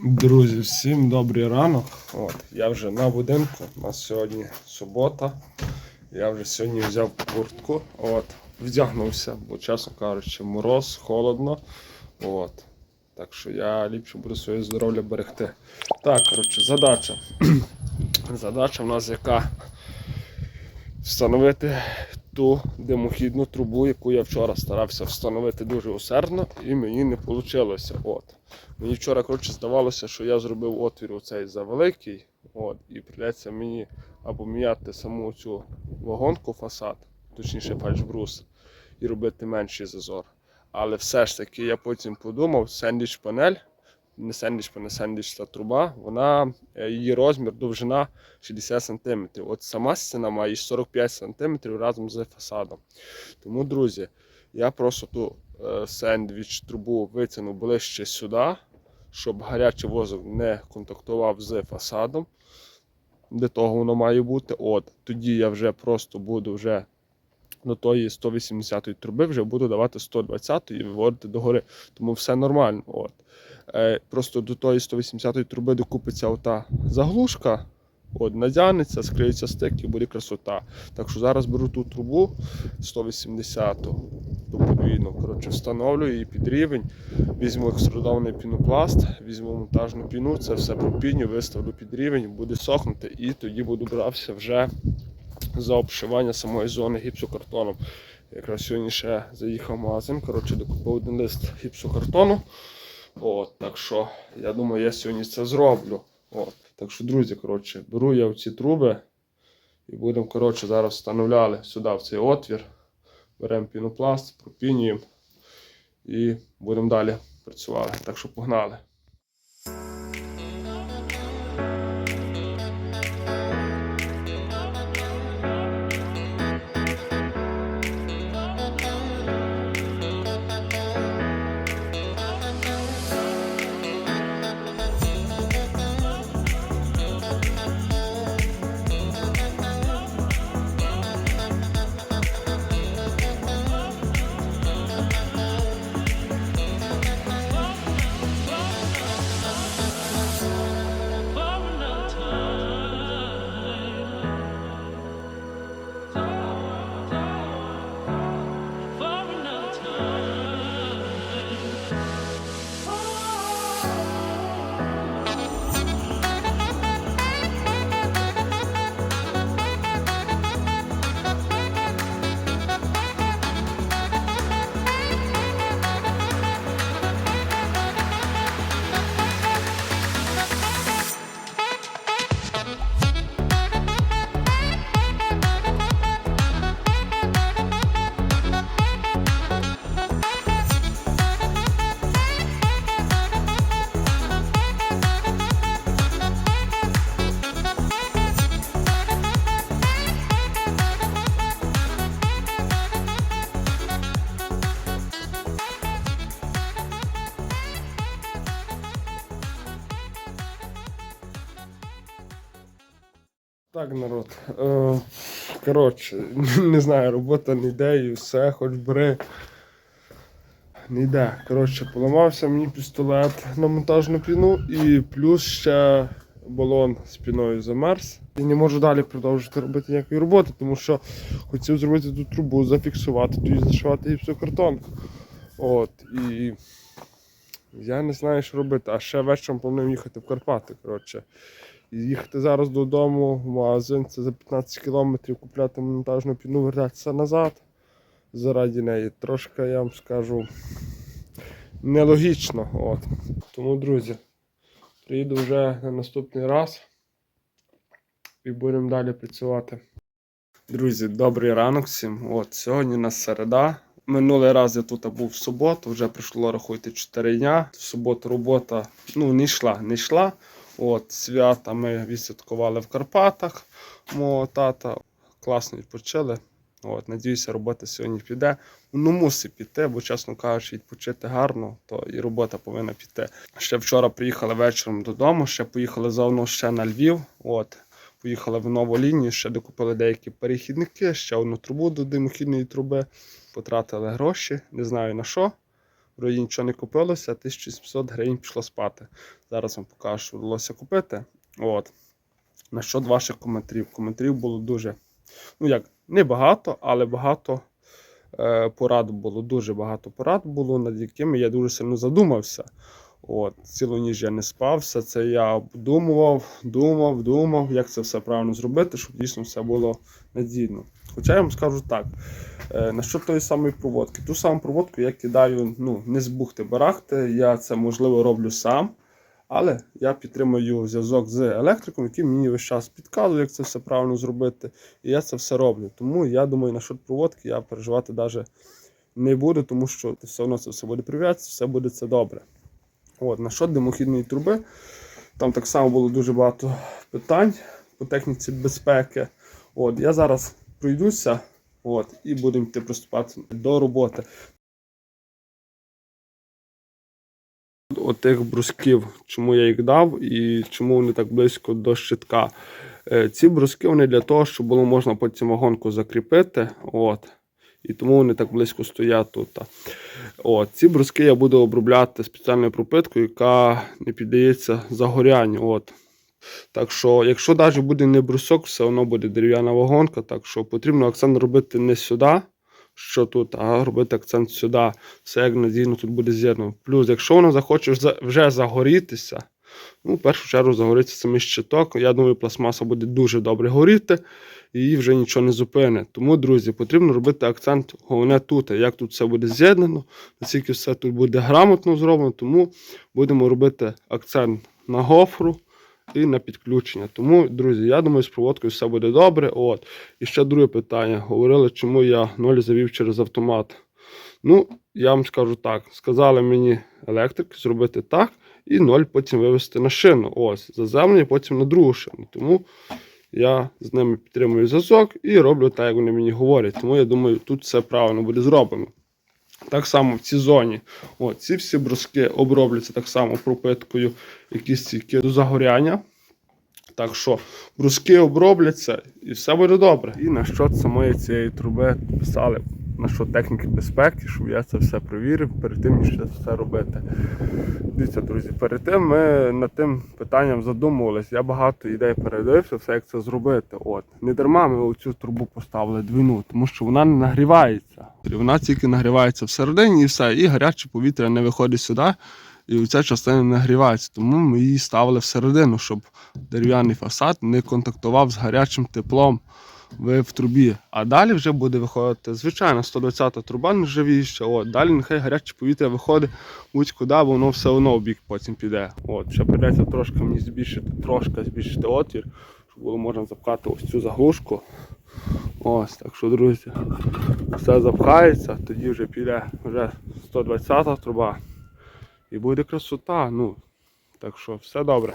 Друзі, всім добрий ранок. От, я вже на будинку. У нас сьогодні субота. Я вже сьогодні взяв куртку. От, вдягнувся, бо, чесно кажучи, мороз, холодно. От. Так що я ліпше буду своє здоров'я берегти. Так, коротше, задача. задача в нас яка? Встановити ту димохідну трубу, яку я вчора старався встановити дуже усердно, і мені не вийшло. От. Мені вчора коротше, здавалося, що я зробив отвір оцей завеликий, от, і прийдеться мені або міняти саму цю вагонку фасад, точніше фальшбрус, і робити менший зазор. Але все ж таки я потім подумав, сендвіч панель, не сендвіч панель, сендвіч та труба, вона, е, її розмір, довжина 60 см. От сама стіна має 45 см разом з фасадом. Тому, друзі, я просто ту е, сендвіч трубу витягнув ближче сюди, щоб гарячий воздух не контактував з фасадом. Де того воно має бути. От, тоді я вже просто буду вже до тої 180-ї труби вже буду давати 120 і виводити догори. Тому все нормально. От. Е, просто до тої 180-ї труби докупиться ота заглушка. От, надягнеться, скриється стик і буде красота. Так що зараз беру ту трубу 180-ту, ту подвійну, коротше, встановлюю її під рівень, візьму екструдований пінопласт, візьму монтажну піну, це все пропіню, виставлю під рівень, буде сохнути, і тоді буду брався вже за обшивання самої зони гіпсокартоном. Якраз сьогодні ще заїхав в магазин, коротше, докупив один лист гіпсокартону. От, так що я думаю, я сьогодні це зроблю. От. Так що, друзі, коротше, беру я ці труби і будемо коротше, зараз встановляли сюди в цей отвір. Беремо пінопласт, пропінюємо і будемо далі працювати. Так що погнали. Так, народ. Е, коротше, не знаю, робота не йде і все, хоч бери. Не йде. Коротше, поламався мені пістолет на монтажну піну і плюс ще балон з піною замерз. І не можу далі продовжити робити ніякої роботи, тому що хотів зробити ту трубу, зафіксувати, тоді зашивати гіпсокартон. От, і я не знаю, що робити. А ще вечором планую їхати в Карпати. Коротше. Їхати зараз додому в магазин, це за 15 кілометрів купляти монтажну піну, вертатися назад заради неї. Трошки, я вам скажу, нелогічно. От. Тому, друзі, приїду вже на наступний раз і будемо далі працювати. Друзі, добрий ранок всім. От, сьогодні у нас середа. Минулий раз я тут був в суботу, вже пройшло, рахуйте, 4 дня. В суботу робота ну, не йшла, не йшла. От, свята ми відсвяткували в Карпатах мого тата. Класно відпочили. От, Надіюся, робота сьогодні піде. Ну, мусить піти, бо, чесно кажучи, відпочити гарно, то і робота повинна піти. Ще вчора приїхали вечором додому, ще поїхали заодно ще на Львів. От, Поїхали в нову лінію, ще докупили деякі перехідники, ще одну трубу до димохідної труби. Потратили гроші, не знаю на що. Вроді нічого не купилося, 1700 гривень пішло спати. Зараз вам покажу, що вдалося купити. От. На що ваших коментарів? Коментарів було дуже, ну як, не багато, але багато е, порад було. Дуже багато порад було, над якими я дуже сильно задумався. От, цілу ніч я не спав, все це я обдумував, думав, думав, як це все правильно зробити, щоб дійсно все було надійно. Хоча я вам скажу так, е, на що тої самої проводки. Ту саму проводку я кидаю ну, не з бухти барахти, я це можливо роблю сам. Але я підтримую зв'язок з електриком, який мені весь час підказує, як це все правильно зробити. І я це все роблю. Тому я думаю, на що проводки я переживати навіть не буду, тому що все одно це все буде прив'язатися, все буде це добре. От, на що димохідної труби. Там так само було дуже багато питань по техніці безпеки. От, я зараз пройдуся от, і будемо йти приступати до роботи. Отих брусків, чому я їх дав і чому вони так близько до щитка. Е, Ці бруски вони для того, щоб було можна потім вагонку закріпити. От. І тому вони так близько стоять тут. От. Ці бруски я буду обробляти спеціальною пропиткою, яка не піддається загорянню. От. Так що, якщо навіть буде не брусок, все одно буде дерев'яна вагонка. Так що потрібно акцент робити не сюди, що тут, а робити акцент сюди. Все як надійно тут буде з'єднано. Плюс, якщо воно захоче вже- загорітися, ну, в першу чергу загориться самий щиток. Я думаю, пластмаса буде дуже добре горіти, і її вже нічого не зупинить. Тому, друзі, потрібно робити акцент головне тут, як тут все буде з'єднано, наскільки все тут буде грамотно зроблено, тому будемо робити акцент на гофру і на підключення. Тому, друзі, я думаю, з проводкою все буде добре. От. І ще друге питання. Говорили, чому я ноль завів через автомат. Ну, я вам скажу так: сказали мені електрики зробити так, і ноль потім вивести на шину. Ось, заземлення, потім на другу шину. Тому я з ними підтримую зв'язок і роблю так, як вони мені говорять. Тому я думаю, тут все правильно буде зроблено. Так само в цій зоні. О, ці всі бруски обробляться так само пропиткою, якісь стійки до загоряння. Так що бруски обробляться і все буде добре. І на що самої цієї труби писали, на що техніки безпеки, щоб я це все перевірив перед тим, ніж це все робити. Дивіться, друзі, перед тим ми над тим питанням задумувалися. Я багато ідей передивився, все як це зробити. От. Не дарма ми оцю трубу поставили двійну, тому що вона не нагрівається. Вона тільки нагрівається всередині і все, і гаряче повітря не виходить сюди. І ця частина нагрівається, тому ми її ставили всередину, щоб дерев'яний фасад не контактував з гарячим теплом в, трубі. А далі вже буде виходити звичайно 120 труба нержавіюча. От, далі нехай гаряче повітря виходить будь-куди, бо воно все одно в бік потім піде. От, ще прийдеться трошки мені збільшити, трошки збільшити отвір, щоб було можна запхати ось цю заглушку. Ось, так що, друзі, все запхається, тоді вже піде вже 120 труба. І буде красота. Ну, так що все добре.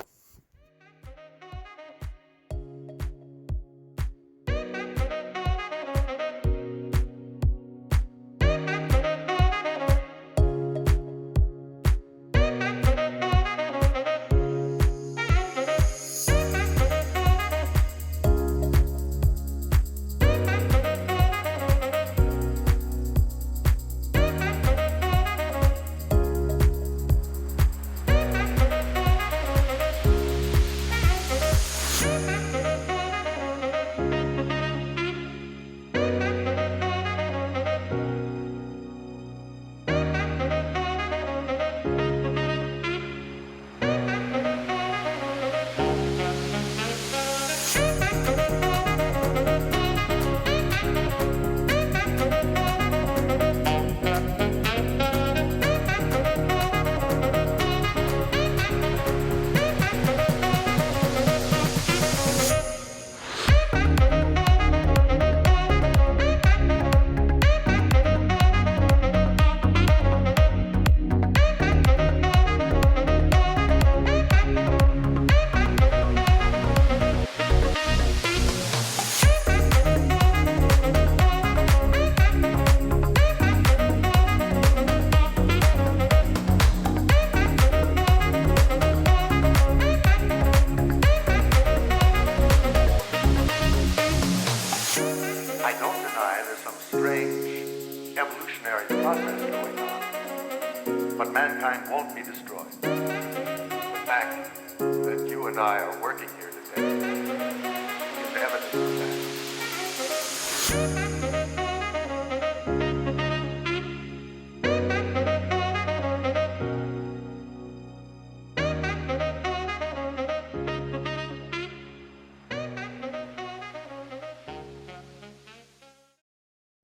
But mankind won't be destroyed. The fact that you and I are working here today is evidence of that.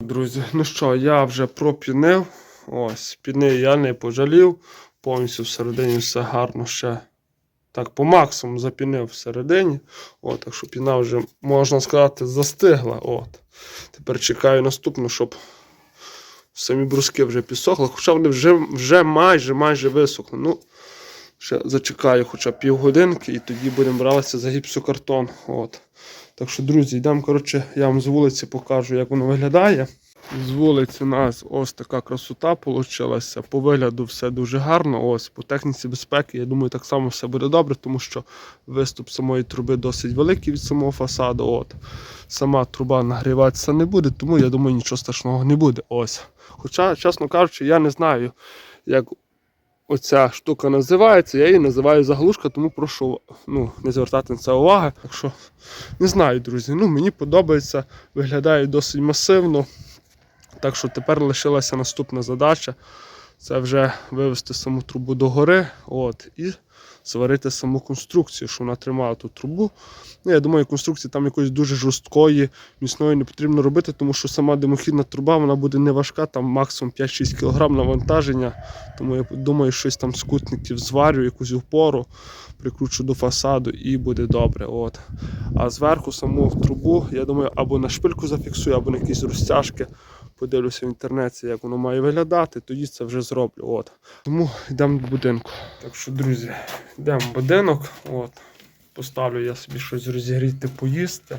Друзі, ну що, я вже пропінив. Ось, піни я не пожалів. Повністю всередині все гарно ще. Так, по максимуму запінив всередині. От, так що піна вже, можна сказати, застигла. От. Тепер чекаю наступну, щоб самі бруски вже підсохли. Хоча вони вже, вже майже майже висохли. Ну, ще зачекаю хоча півгодинки і тоді будемо братися за гіпсокартон. От. Так що, друзі, йдемо, коротше, я вам з вулиці покажу, як воно виглядає. З вулиці у нас ось така красота вийшла. По вигляду все дуже гарно. Ось по техніці безпеки, я думаю, так само все буде добре, тому що виступ самої труби досить великий від самого фасаду. От. Сама труба нагріватися не буде, тому я думаю, нічого страшного не буде. Ось. Хоча, чесно кажучи, я не знаю, як оця штука називається. Я її називаю заглушка, тому прошу ну, не звертати на це уваги. Так що не знаю, друзі. Ну, мені подобається, виглядає досить масивно. Так що тепер лишилася наступна задача. Це вже вивести саму трубу догори от, і зварити саму конструкцію, що вона тримала ту трубу. Ну, я думаю, конструкції там якоїсь дуже жорсткої, міцної не потрібно робити, тому що сама димохідна труба вона буде не важка, там максимум 5-6 кг навантаження. Тому я думаю, щось там з кутників зварю, якусь опору, прикручу до фасаду і буде добре. От. А зверху саму трубу, я думаю, або на шпильку зафіксую, або на якісь розтяжки. Подивлюся в інтернеті, як воно має виглядати, тоді це вже зроблю. От. Тому йдемо до будинку. Так що, друзі, йдемо в будинок. От. Поставлю я собі щось розігріти, поїсти.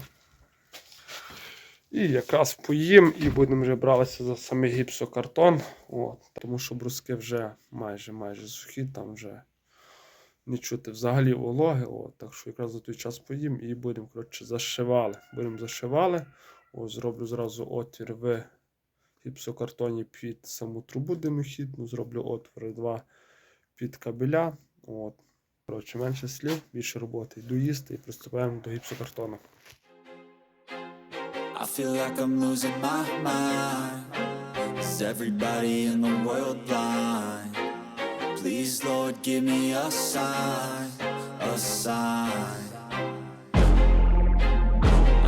І якраз поїм і будемо вже братися за самий гіпсокартон. От. Тому що бруски вже майже майже сухі, там вже не чути взагалі вологи. От. Так що якраз за той час поїм і будемо коротше, зашивали. Будемо зашивали. Ось зроблю зразу отвір в гіпсокартоні під саму трубу димохідну, зроблю отвори два під кабеля. От. Коротше, менше слів, більше роботи. Йду їсти і приступаємо до гіпсокартону. I feel like I'm losing my mind. Is everybody in the world blind? Please, Lord, give me a sign, a sign.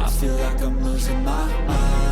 I feel like I'm losing my mind.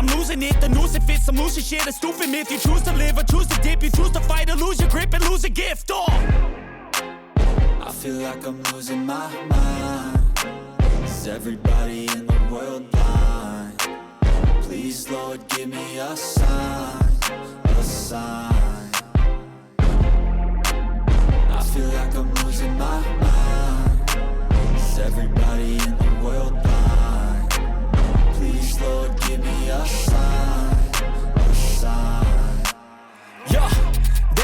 I'm losing it, the noose it fits. I'm losing shit, a stupid myth. You choose to live or choose to dip. You choose to fight or lose your grip and lose a gift. Oh. I feel like I'm losing my mind. Is everybody in the world blind? Please, Lord, give me a sign, a sign. I feel like I'm losing my mind. Is everybody in the world blind? Lord, give me a sign,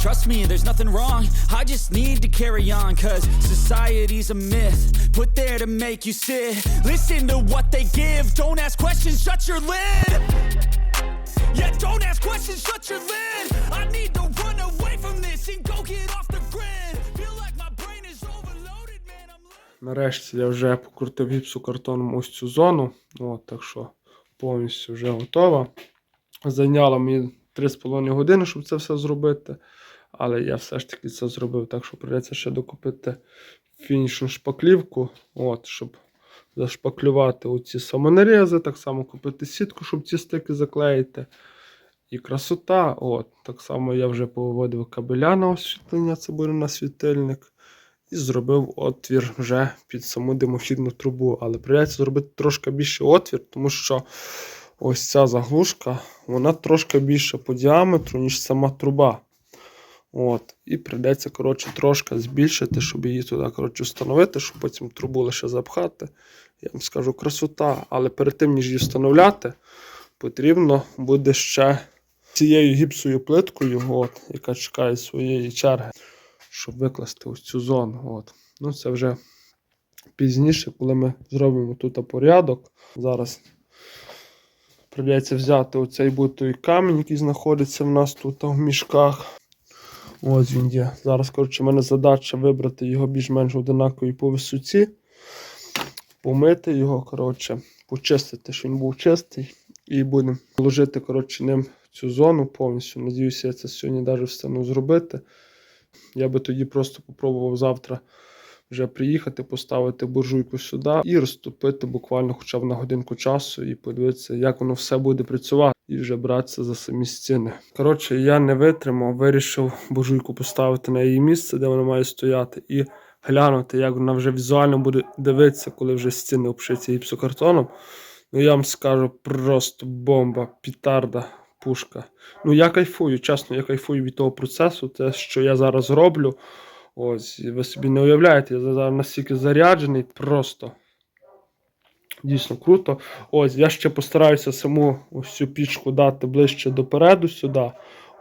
Trust me, there's nothing wrong. I just need to carry on, cause society's a myth. Put there to make you sit. Listen to what they give. Don't ask questions, shut your lid. Yeah, don't ask questions, shut your lid. I need to run away from this and go get off the grid. Feel like my brain is overloaded, man. I'm Нарешті я вже покрутив гіпсокартоном ось цю зону. От, так що повністю вже готова. Зайняло мені 3,5 години, щоб це все зробити. Але я все ж таки це зробив, так що прийдеться ще докупити фінішну шпаклівку, от, щоб зашпаклювати оці самонарізи, так само купити сітку, щоб ці стики заклеїти. І красота. От, так само я вже повиводив кабеля на освітлення, це на світильник. І зробив отвір вже під саму димохідну трубу. Але прийдеться зробити трошки більше отвір, тому що ось ця заглушка, вона трошки більше по діаметру, ніж сама труба. От. І прийдеться коротше, трошки збільшити, щоб її туди коротше, встановити, щоб потім трубу лише запхати. Я вам скажу красота. Але перед тим, ніж її встановляти, потрібно буде ще цією гіпсовою плиткою, от, яка чекає своєї черги, щоб викласти ось цю зону. От. Ну, це вже пізніше, коли ми зробимо тут порядок. Зараз прийдеться взяти оцей бутовий камінь, який знаходиться в нас тут в мішках. Ось він є. Зараз, коротше, в мене задача вибрати його більш-менш одинаковий по висоті, помити його, коротше, почистити, щоб він був чистий. І будемо вложити, коротше, ним цю зону повністю. Надіюся, я це сьогодні навіть встану зробити. Я би тоді просто попробував завтра вже приїхати, поставити буржуйку сюди і розтопити буквально хоча б на годинку часу і подивитися, як воно все буде працювати, і вже братися за самі стіни. Коротше, я не витримав, вирішив буржуйку поставити на її місце, де вона має стояти, і глянути, як вона вже візуально буде дивитися, коли вже стіни обшиті гіпсокартоном. Ну я вам скажу просто бомба, пітарда, пушка. Ну я кайфую, чесно, я кайфую від того процесу, те, що я зараз роблю. Ось, ви собі не уявляєте, я зараз настільки заряджений, просто дійсно круто. Ось, я ще постараюся саму ось цю пічку дати ближче допереду сюди.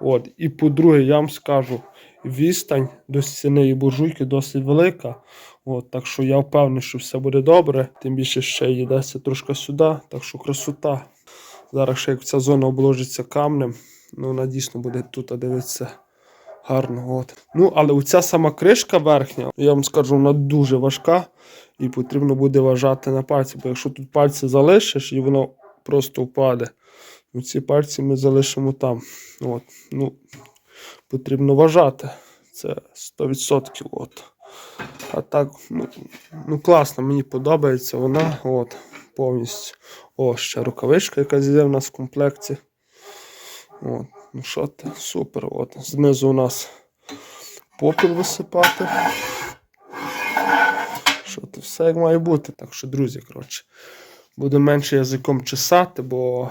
От, і по-друге, я вам скажу, відстань до стіни і буржуйки досить велика. От, так що я впевнений, що все буде добре. Тим більше ще їдеться трошки сюди, так що красота. Зараз ще як ця зона обложиться камнем, ну вона дійсно буде тут дивитися гарно. От. Ну, але оця сама кришка верхня, я вам скажу, вона дуже важка і потрібно буде вважати на пальці. Бо якщо тут пальці залишиш і воно просто впаде, ну, ці пальці ми залишимо там. От. Ну, потрібно вважати. Це 100%. От. А так, ну, ну класно, мені подобається вона. От, повністю. О, ще рукавичка, яка зійде в нас в комплекті. От, ну що ти, супер. От. Знизу у нас попіл висипати. Що ти, все як має бути. Так що, друзі, коротше, буду менше язиком чесати, бо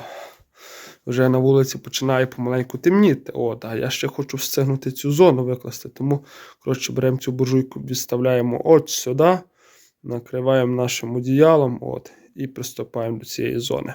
вже на вулиці починає помаленьку темніти. От, а я ще хочу встигнути цю зону викласти. Тому, коротше, беремо цю буржуйку, відставляємо от сюди, накриваємо нашим одіялом от, і приступаємо до цієї зони.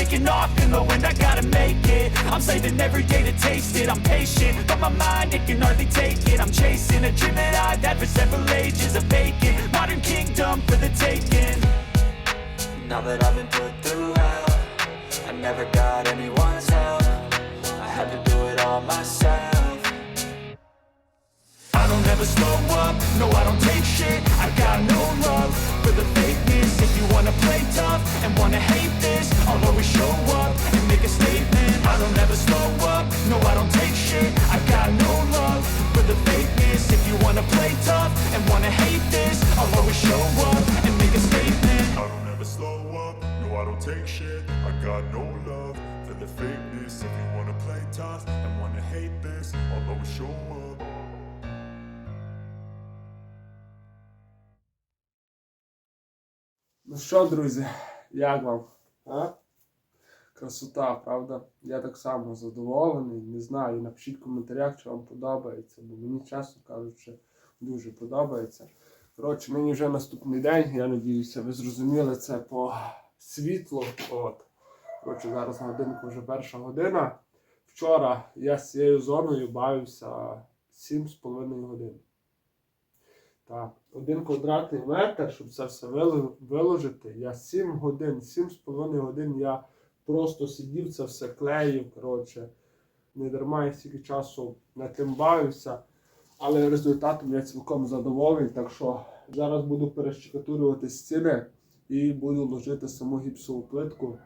taking off in the wind I gotta make it, I'm saving every day to taste it. I'm patient, but my mind, it can hardly take it. I'm chasing a dream that I've had for several take shit I got no love for the fakeness If you wanna play tough and wanna hate this I'll always show up Ну що, друзі, як вам? А? Красота, правда? Я так само задоволений. Не знаю, напишіть в коментарях, чи вам подобається, бо мені, чесно кажучи, дуже подобається. Коротше, нині вже наступний день, я надіюся, ви зрозуміли це по світлу. От. Коротше, зараз годинку вже перша година. Вчора я з цією зоною бавився 7,5 годин. Так, один квадратний метр, щоб це все виложити. Я 7 годин, 7,5 годин я просто сидів, це все клеїв. Коротше, не дарма я стільки часу над тим бавився. Але результатом я цілком задоволений. Так що зараз буду перещекатурювати стіни і буду ложити саму гіпсову плитку.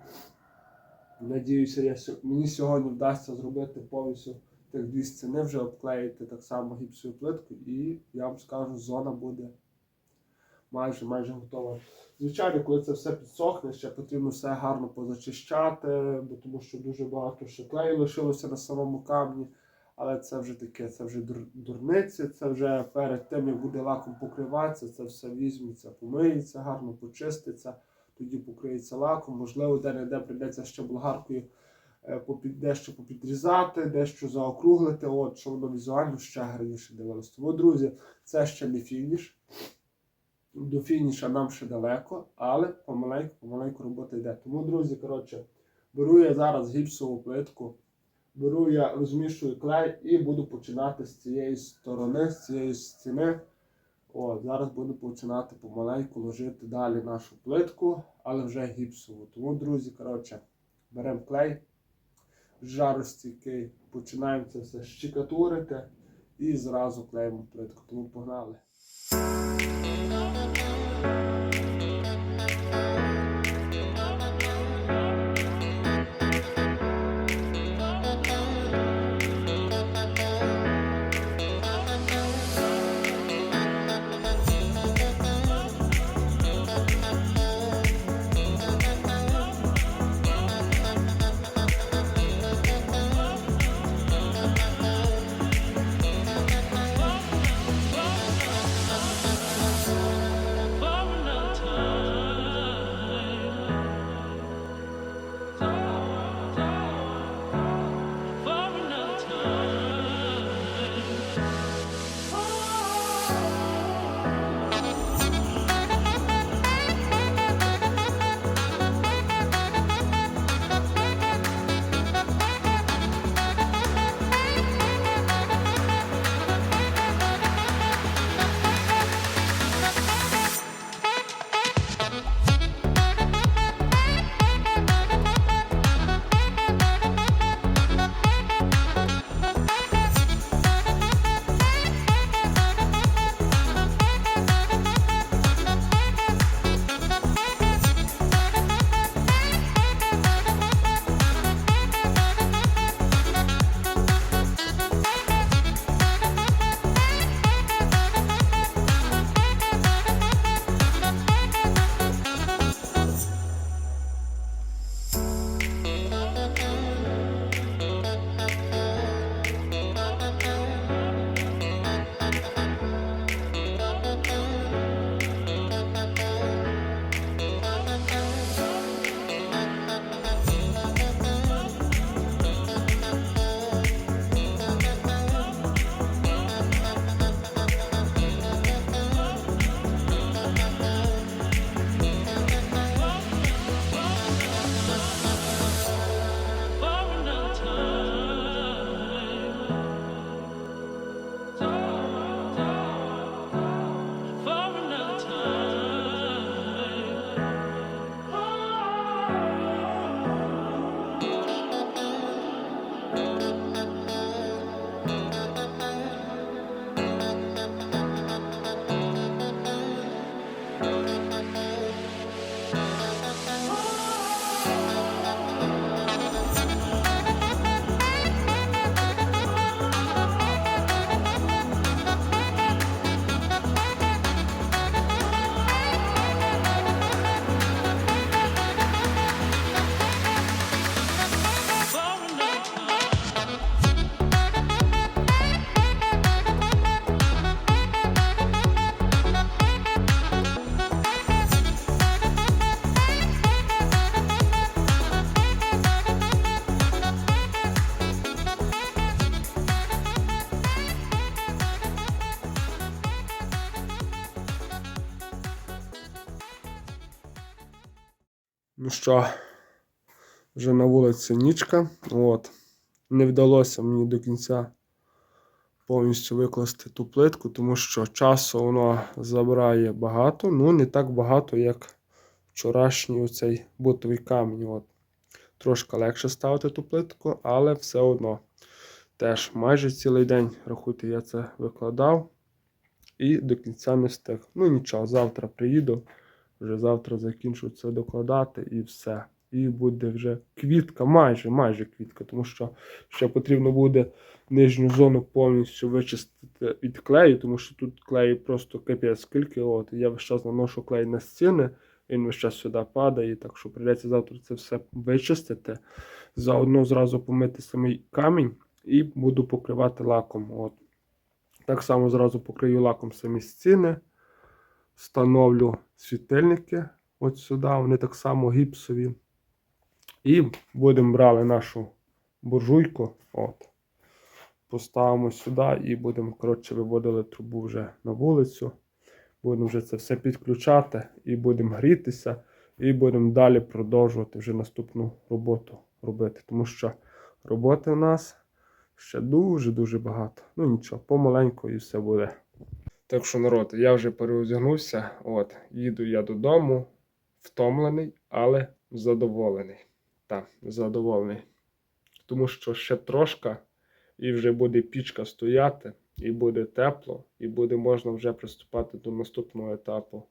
Надіюся, я, мені сьогодні вдасться зробити повністю тих дві стіни вже обклеїти так само гіпсовою плиткою, і я вам скажу, зона буде майже майже готова. Звичайно, коли це все підсохне, ще потрібно все гарно позачищати, бо тому що дуже багато ще клею лишилося на самому камні. Але це вже таке, це вже дур- дурниці, це вже перед тим, як буде лаком покриватися, це все візьметься, помиється, гарно почиститься, тоді покриється лаком. Можливо, де-не-де прийдеться ще болгаркою е, дещо попідрізати, дещо заокруглити, от, щоб воно візуально ще гарніше дивилось. Тому, друзі, це ще не фініш. До фініша нам ще далеко, але помаленьку, помаленьку робота йде. Тому, друзі, коротше, беру я зараз гіпсову плитку, беру я, розмішую клей і буду починати з цієї сторони, з цієї стіни. От, зараз буду починати помаленьку ложити далі нашу плитку, але вже гіпсову. Тому, друзі, коротше, беремо клей жаростійкий, починаємо це все щекатурити і зразу клеїмо плитку. Тому погнали. Що, вже на вулиці нічка. От. Не вдалося мені до кінця повністю викласти ту плитку, тому що часу воно забирає багато, ну не так багато, як вчорашній оцей бутовий камінь. От. Трошки легше ставити ту плитку, але все одно. Теж майже цілий день, рахуйте, я це викладав і до кінця не встиг. Ну нічого, завтра приїду, вже завтра закінчу це докладати і все. І буде вже квітка, майже, майже квітка, тому що ще потрібно буде нижню зону повністю вичистити від клею, тому що тут клею просто капець скільки. От, я весь час наношу клей на стіни, він весь час сюди падає, так що прийдеться завтра це все вичистити. Заодно зразу помити самий камінь і буду покривати лаком. От. Так само зразу покрию лаком самі стіни, встановлю світильники от сюди, вони так само гіпсові. І будемо брали нашу буржуйку. От. Поставимо сюди і будемо, коротше, виводили трубу вже на вулицю. Будемо вже це все підключати і будемо грітися, і будемо далі продовжувати вже наступну роботу робити. Тому що роботи у нас ще дуже-дуже багато. Ну нічого, помаленьку і все буде. Так що, народ, я вже переозягнувся. От, їду я додому, втомлений, але задоволений. Так, задоволений. Тому що ще трошка, і вже буде пічка стояти, і буде тепло, і буде можна вже приступати до наступного етапу.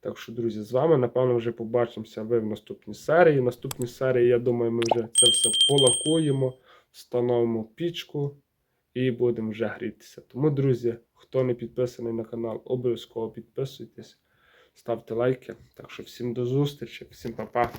Так що, друзі, з вами, напевно, вже побачимося ви в наступній серії. В наступній серії, я думаю, ми вже це все полакуємо, встановимо пічку і будемо вже грітися. Тому, друзі, хто не підписаний на канал, обов'язково підписуйтесь, ставте лайки. Так що всім до зустрічі, всім па-па.